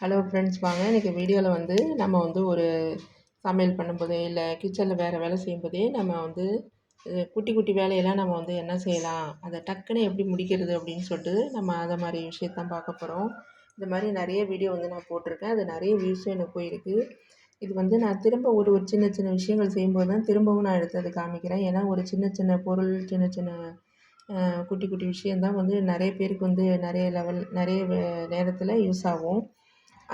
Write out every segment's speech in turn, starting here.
Hello friends வாங்க. இன்றைக்கி வீடியோவில் வந்து நம்ம வந்து ஒரு சமையல் பண்ணும்போதே இல்லை கிச்சனில் வேறு வேலை செய்யும்போதே நம்ம வந்து குட்டி குட்டி வேலையெல்லாம் நம்ம வந்து என்ன செய்யலாம் அதை டக்குன்னு எப்படி முடிக்கிறது அப்படின்னு சொல்லிட்டு நம்ம அதை மாதிரி விஷயத்தான் பார்க்க போகிறோம் இந்த மாதிரி நிறைய வீடியோ வந்து நான் போட்டிருக்கேன். அது நிறைய வியூஸும் எனக்கு போயிருக்கு. இது வந்து நான் திரும்ப ஒரு ஒரு சின்ன சின்ன விஷயங்கள் செய்யும்போது தான் திரும்பவும் நான் எடுத்து அதை காமிக்கிறேன். ஏன்னா ஒரு சின்ன சின்ன பொருள் சின்ன சின்ன குட்டி குட்டி விஷயந்தான் வந்து நிறைய பேருக்கு வந்து நிறைய லெவல் நிறைய நேரத்தில் யூஸ் ஆகும்.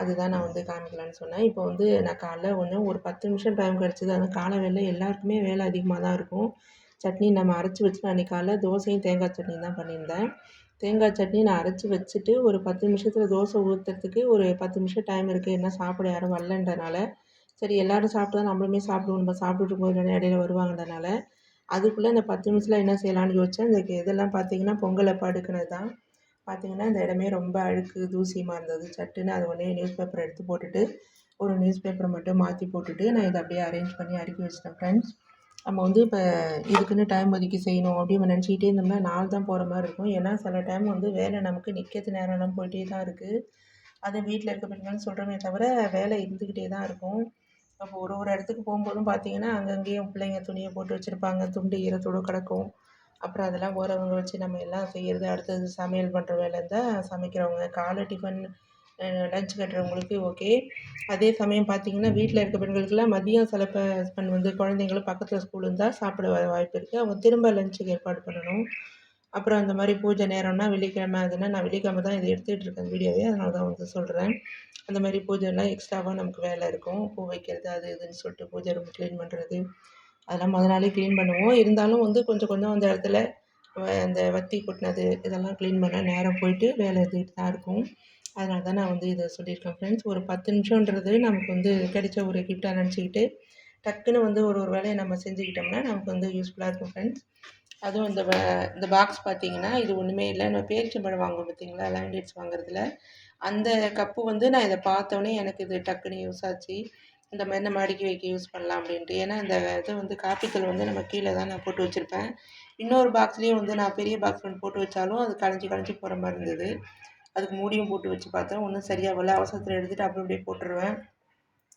அதுதான் நான் வந்து காமிக்கலான்னு சொன்னேன். இப்போ வந்து நான் காலைல ஒன்று ஒரு பத்து நிமிஷம் டைம் கிடச்சிது. அதுவும் காலை வேலை எல்லாருக்குமே வேலை அதிகமாக தான் இருக்கும். சட்னி நம்ம அரைச்சி வச்சு நான் அன்றைக்கி காலைல தோசையும் தேங்காய் சட்னியும் தான் பண்ணியிருந்தேன். தேங்காய் சட்னி நான் அரைச்சி வச்சுட்டு ஒரு பத்து நிமிஷத்தில் தோசை ஊற்றுறதுக்கு ஒரு பத்து நிமிஷம் டைம் இருக்குது என்ன சாப்பிட யாரும் வரலன்றனால சரி எல்லோரும் சாப்பிட்டு தான் நம்மளுமே சாப்பிடுவோம். நம்ம சாப்பிட்டுட்டு போய் இடையில வருவாங்கன்றனால அதுக்குள்ளே இந்த பத்து நிமிஷத்தில் என்ன செய்யலாம்னு யோசிச்சேன். இந்த இதெல்லாம் பார்த்தீங்கன்னா பொங்கலை படுக்கினது தான் பார்த்தீங்கன்னா இந்த இடமே ரொம்ப அழுக்கு தூசியமாக இருந்தது. சட்டுன்னு அது உடனே நியூஸ் பேப்பர் எடுத்து போட்டுட்டு ஒரு நியூஸ் பேப்பரை மட்டும் மாற்றி போட்டுட்டு நான் இதை அப்படியே அரேஞ்ச் பண்ணி அடுக்கி வச்சிட்டேன் ஃப்ரெண்ட்ஸ் நம்ம வந்து இப்போ இதுக்குன்னு டைம் ஒதுக்கி செய்யணும் அப்படின்னு நினச்சிக்கிட்டே இருந்தோம்னா நாள் தான் போகிற மாதிரி இருக்கும். ஏன்னா சில டைம் வந்து வேலை நமக்கு நிற்கிறது நேரம்லாம் போயிட்டே தான் இருக்குது அது வீட்டில் இருக்க பெண்கள்னு சொல்கிறோமே தவிர வேலை இருந்துக்கிட்டே தான் இருக்கும். அப்போ ஒரு ஒரு இடத்துக்கு போகும்போதும் பார்த்தீங்கன்னா அங்கங்கேயும் பிள்ளைங்க துணியை போட்டு வச்சுருப்பாங்க. துண்டு ஈரத்தோடு கிடக்கும். அப்புறம் அதெல்லாம் ஓரவங்க வச்சு நம்ம எல்லாம் செய்கிறது அடுத்தது சமையல் பண்ணுற வேலை இருந்தால் சமைக்கிறவங்க. காலை டிஃபன் லஞ்ச் கட்டுறவங்களுக்கு ஓகே அதே சமயம் பார்த்தீங்கன்னா வீட்டில் இருக்க பெண்களுக்கெல்லாம் மதியம் சில ஹஸ்பண்ட் வந்து குழந்தைங்களும் பக்கத்தில் ஸ்கூல் இருந்தால் சாப்பிட வர வாய்ப்பு இருக்குது அவங்க திரும்ப லஞ்சுக்கு ஏற்பாடு பண்ணணும். அப்புறம் அந்த மாதிரி பூஜை நேரம்னா வெள்ளிக்கிழமை அதுனா நான் வெள்ளிக்கிழமை தான் இதை எடுத்துகிட்டு இருக்கேன் வீடியோவே. அதனால தான் வந்து சொல்கிறேன் அந்த மாதிரி பூஜைலாம் எக்ஸ்ட்ராவாக நமக்கு வேலை இருக்கும். பூ வைக்கிறது அது இதுன்னு சொல்லிட்டு பூஜை ரூம் க்ளீன் பண்ணுறது அதெல்லாம் முத நாளே க்ளீன் பண்ணுவோம். இருந்தாலும் வந்து கொஞ்சம் கொஞ்சம் அந்த இடத்துல அந்த வத்தி கொட்டினது இதெல்லாம் க்ளீன் பண்ண நேரம் போயிட்டு வேலை இருந்துகிட்டு தான் இருக்கும். அதனால தான் நான் வந்து இதை சொல்லியிருக்கேன் ஃப்ரெண்ட்ஸ் ஒரு பத்து நிமிஷன்றது நமக்கு வந்து கிடைச்ச ஒரு கிஃப்டாக நினச்சிக்கிட்டு டக்குன்னு வந்து ஒரு ஒரு வேலையை நம்ம செஞ்சுக்கிட்டோம்னா நமக்கு வந்து யூஸ்ஃபுல்லாக இருக்கும் ஃப்ரெண்ட்ஸ் அதுவும் இந்த இந்த பாக்ஸ் பார்த்தீங்கன்னா இது ஒன்றுமே இல்லை. நம்ம பேரிச்சம்பழம் வாங்குவோம் பார்த்தீங்களா? லேண்டேட்ஸ் வாங்குறதுல. அந்த கப்பு வந்து நான் இதை பார்த்தோன்னே எனக்கு இது டக்குன்னு யூஸ் ஆச்சு. இந்த மாதிரி நம்ம அடுக்கி வைக்க யூஸ் பண்ணலாம் அப்படின்ட்டு. ஏன்னா இந்த இது வந்து காப்பித்தூள் வந்து நம்ம கீழே தான் நான் போட்டு வச்சுருப்பேன். இன்னொரு பாக்ஸ்லேயும் வந்து நான் பெரிய பாக்ஸ் ஒன்று போட்டு வச்சாலும் அது கலைஞ்சி கலைஞ்சி போகிற மாதிரி இருந்தது. அதுக்கு மூடியும் போட்டு வச்சு பார்த்தேன். ஒன்றும் சரியாக வரல. அவசரத்தில் எடுத்துகிட்டு அப்படி அப்படியே போட்டுருவேன்.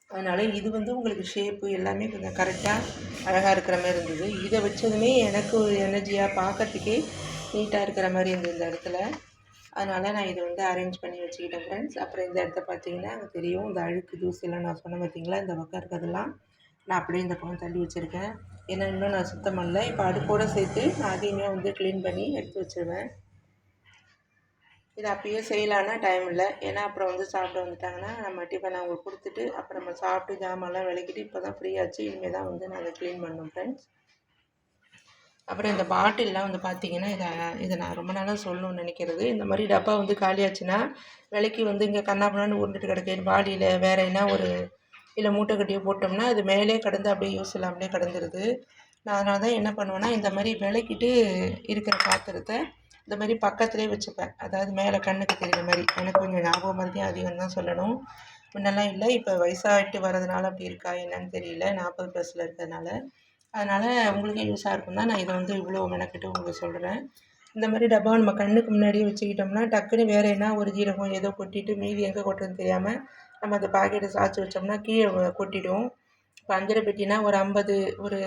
அதனால் இது வந்து உங்களுக்கு ஷேப்பு எல்லாமே கொஞ்சம் கரெக்டாக அழகாக இருக்கிற மாதிரி இருந்தது. இதை வச்சதுமே எனக்கு ஒரு எனர்ஜியாக பார்க்கறதுக்கே நீட்டாக இருக்கிற மாதிரி இருந்தது இந்த இடத்துல. அதனால் நான் இதை வந்து அரேஞ்ச் பண்ணி வச்சுக்கிட்டேன் ஃப்ரெண்ட்ஸ் அப்புறம் இந்த இடத்த பார்த்தீங்கன்னா அங்கே தெரியும் இந்த அழுக்கு தூசியெல்லாம் நான் சொன்ன பார்த்தீங்களா இந்த பக்கம் இருக்கிறதெல்லாம். நான் அப்படியே இந்த பக்கம் தள்ளி வச்சுருக்கேன். ஏன்னா இன்னும் நான் சுத்தம் பண்ணல. இப்போ அடுப்போடு சேர்த்து நான் அதையுமே வந்து க்ளீன் பண்ணி எடுத்து வச்சுருவேன். இது அப்பயே செய்யலான்னா டைம் இல்லை. ஏன்னா அப்புறம் வந்து சாப்பிட்டு வந்துட்டாங்கன்னா நம்ம டிஃபன் அவங்களுக்கு கொடுத்துட்டு அப்புறம் நம்ம சாப்பிட்டு ஜாமான்லாம் விளக்கிட்டு இப்போ தான் ஃப்ரீயாச்சு இனிமேல் தான் வந்து நாங்கள் க்ளீன் பண்ணோம் ஃப்ரெண்ட்ஸ் அப்புறம் இந்த பாட்டில்லாம் வந்து பார்த்தீங்கன்னா இதை இதை நான் ரொம்ப நாளாக சொல்லணும்னு நினைக்கிறது. இந்த மாதிரி டப்பா வந்து காலியாச்சுன்னா விலைக்கு வந்து இங்கே கண்ணாப்பண்ணான்னு உருண்டுட்டு கிடக்கு. பாடியில் வேறு என்ன ஒரு இல்லை மூட்டை கட்டியோ போட்டோம்னா அது மேலே கடந்து அப்படியே யூஸ் இல்லாமலே கடந்துருது. நான் அதனால தான் என்ன பண்ணுவேன்னா இந்த மாதிரி விலைக்கிட்டு இருக்கிற பாத்திரத்தை இந்த மாதிரி பக்கத்துலேயே வச்சுப்பேன். அதாவது மேலே கண்ணுக்கு தெரிகிற மாதிரி. எனக்கு கொஞ்சம் ஞாபகம் மருதியும் அதிகம் தான் சொல்லணும். முன்னெல்லாம் இல்லை இப்போ வயசாகிட்டு வரதுனால அப்படி இருக்கா என்னன்னு தெரியல. நாற்பது ப்ளஸில் இருக்கிறதுனால. அதனால் உங்களுக்கே யூஸாக இருக்கும் தான் நான் இதை வந்து இவ்வளோ மெனக்கிட்டு உங்களுக்கு சொல்கிறேன் இந்த மாதிரி டப்பா நம்ம கண்ணுக்கு முன்னாடியே வச்சுக்கிட்டோம்னா டக்குன்னு வேறு என்ன ஒரு ஜீரகம் ஏதோ கொட்டிட்டு மீதி எங்கே கொட்டுறதுன்னு தெரியாமல் நம்ம அந்த பாக்கெட்டை சாய்ச்சி வச்சோம்னா கீழே கொட்டிடும். இப்போ அஞ்சரை பெட்டினா ஒரு ஐம்பது ஒரு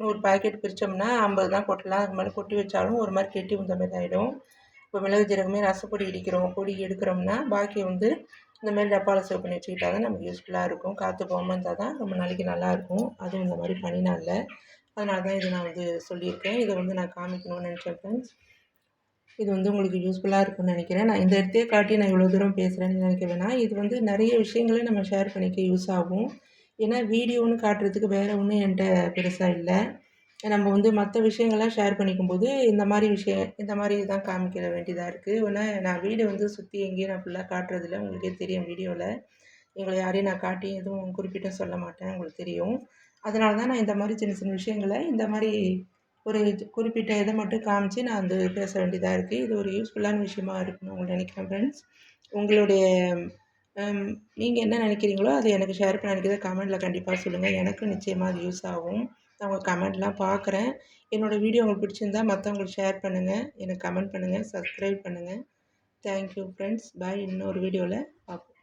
நூறு பாக்கெட் பிரித்தோம்னா ஐம்பது தான் கொட்டலாம். அதுக்கு மேலே கொட்டி வச்சாலும் ஒரு மாதிரி கெட்டி வந்த மாதிரி ஆகிடும் இப்போ மிளகு ஜீரகமே ரசப்பொடி இடிக்கிறோம் பொடி எடுக்கிறோம்னா பாக்கி வந்து இந்த மாதிரி டப்பாவில் சேவ் பண்ணி வச்சுக்கிட்டா தான் நமக்கு யூஸ்ஃபுல்லாக இருக்கும். காற்று போகாமல் இருந்தால் தான் ரொம்ப நாளைக்கு நல்லாயிருக்கும் அதுவும் இந்த மாதிரி பண்ணினால. அதனால தான் இதை நான் வந்து சொல்லியிருக்கேன். இதை வந்து நான் காமிக்கணும்னு நினச்சேன் ஃப்ரெண்ட்ஸ் இது வந்து உங்களுக்கு யூஸ்ஃபுல்லாக இருக்கும்னு நினைக்கிறேன். நான் இந்த இடத்தையே காட்டி நான் இவ்வளோ தூரம் பேசுகிறேன்னு நினைக்க வேணாம். இது வந்து நிறைய விஷயங்களை நம்ம ஷேர் பண்ணிக்க யூஸ் ஆகும். ஏன்னா வீடியோன்னு காட்டுறதுக்கு வேறு ஒன்றும் என்கிட்ட பெருசாக இல்லை. நம்ம வந்து மற்ற விஷயங்கள்லாம் ஷேர் பண்ணிக்கும்போது இந்த மாதிரி விஷயம் இந்த மாதிரி தான் காமிக்க வேண்டியதாக இருக்குது ஒன்று நான் வீடு வந்து சுற்றி எங்கேயும் நான் ஃபுல்லாக காட்டுறதில்ல. உங்களுக்கே தெரியும் வீடியோவில் எங்களை யாரையும் நான் காட்டி எதுவும் குறிப்பிட்ட சொல்ல மாட்டேன். உங்களுக்கு தெரியும். அதனால தான் நான் இந்த மாதிரி சின்ன சின்ன விஷயங்களை இந்த மாதிரி ஒரு குறிப்பிட்ட இதை மட்டும் காமிச்சு நான் வந்து பேச வேண்டியதாக இருக்குது இது ஒரு யூஸ்ஃபுல்லான விஷயமா இருக்குன்னு உங்களை நினைக்கிறேன் ஃப்ரெண்ட்ஸ் உங்களுடைய நீங்கள் என்ன நினைக்கிறீங்களோ அதை எனக்கு ஷேர் பண்ண நினைக்கிறத கமெண்ட்டில் கண்டிப்பாக சொல்லுங்கள் எனக்கு நிச்சயமாக அது யூஸ் ஆகும். நான் உங்கள் கமெண்ட்லாம் பார்க்குறேன். என்னோடய வீடியோ உங்களுக்கு பிடிச்சிருந்தா மற்றவங்களுக்கு ஷேர் பண்ணுங்கள் எனக்கு கமெண்ட் பண்ணுங்கள் சப்ஸ்கிரைப் பண்ணுங்கள் தேங்க்யூ ஃப்ரெண்ட்ஸ் பாய் இன்னொரு வீடியோவில் பார்ப்போம்.